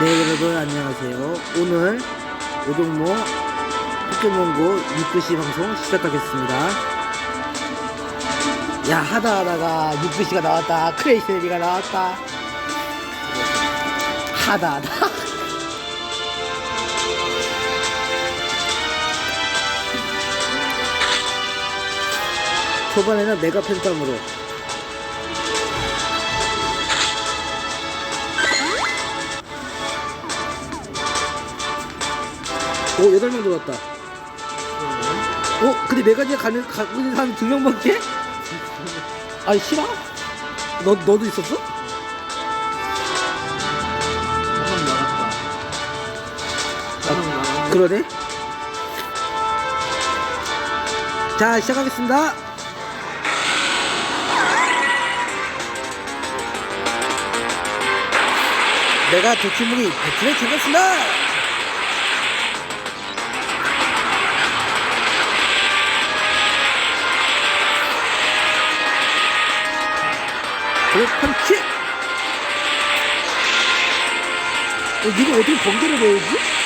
네 여러분 안녕하세요. 오늘 오종모 포켓몬고 6구시 방송 시작하겠습니다. 야 하다 하다가 6구시가 나왔다. 크레이셀리가 나왔다. 하다 하다. 초반에는 메가 팬텀으로 오 여덟 명 들어왔다 어 근데 메가지가 가는 가고 있는 사람 두 명밖에? 아니 싫어? 너 너도 있었어? 한명 나갔다. 한명 나갔다. 그러네. 자 시작하겠습니다. 내가 도치무기 배틀을 잡았습니다. 펀치. 어, 니가 어떻게 번개를 내야지?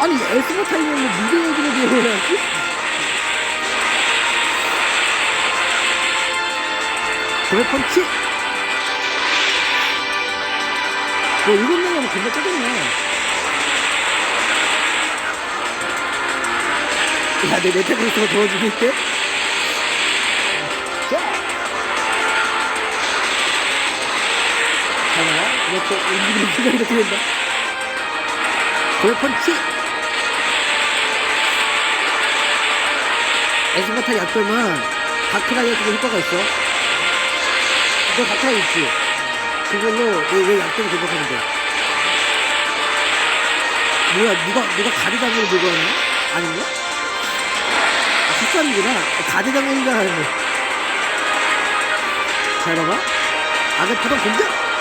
아니 에스모 타이밍은 미드 얘기를 해야지 그래 펀치 뭐 일곱 명이면 금방 깨졌네 야내 메타그리스가 도와주고 있대 이렇게 움직이는 순간 이렇게 된다 그래 펀치 에스파타 약점은 다크라이어 쪽에 효과가 있어. 너 다크라이어 있지? 그걸로 왜, 왜 약점을 공격하면 돼? 뭐야, 누가, 누가 가드장을 들고 왔나? 아닌가? 아, 식감이구나. 가드장인 줄 알았네. 잘 봐봐. 악의 파동 공격!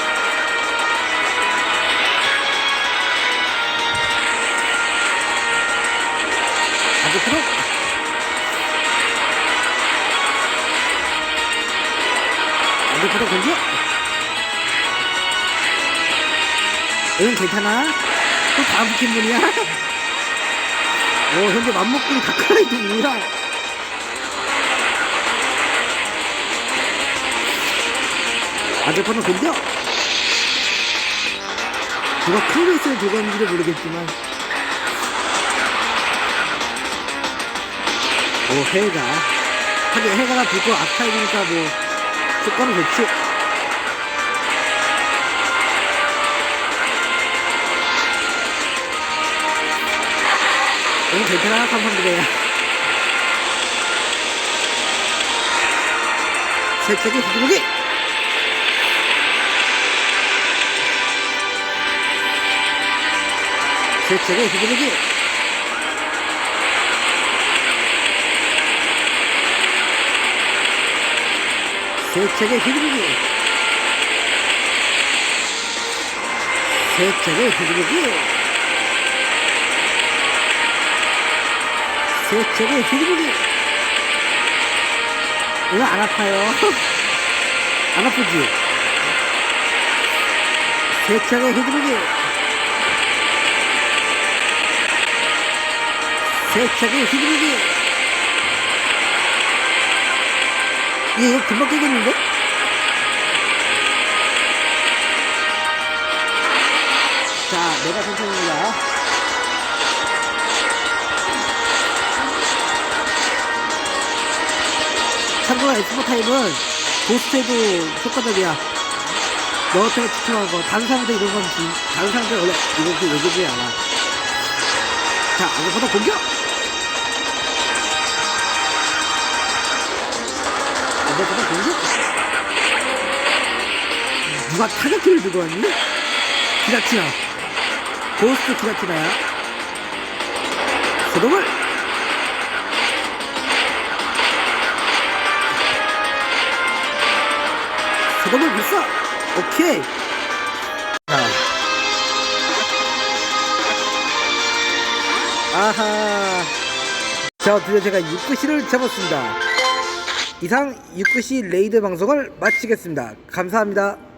악의 파동! 악의 파동 공격! 응, 괜찮아? 또 다음 포켓몬이야? 오, 현재 맘먹구리 다크라이도 뭐야? 악의 파동 공격! 누가 클레이스를 들고 왔는지도 모르겠지만 오 해가. 하긴 해가가 들고 아카이니까 뭐 효과는 좋지. 오늘 괜찮아 감사합니다 세척이 후두무기! 세척이 후두무기 세척의 휘두르기. 세척의 휘두르기. 세척의 휘두르기. 이거 안 아파요. 안 아프지? 세척의 휘두르기. 세척의 휘두르기 이거 금방 깨겠는데? 자, 내가 선생입니다. 참고로 엑스포 타임은 보스에도 효과적이야. 너한테 집중하고 다른 사람들 이런 건 지- 다른 사람들 원래 이렇게 얘기하지 않아. 자, 아무거나 공격! 아무거나 공격! 누가 타격기를 들고 왔니? 기라티나. 고스트 기라티나야. 소동을! 소동을 불사! 오케이! 자. 아하. 자, 드디어 제가 6구시를 잡았습니다. 이상 6구시 레이드 방송을 마치겠습니다. 감사합니다.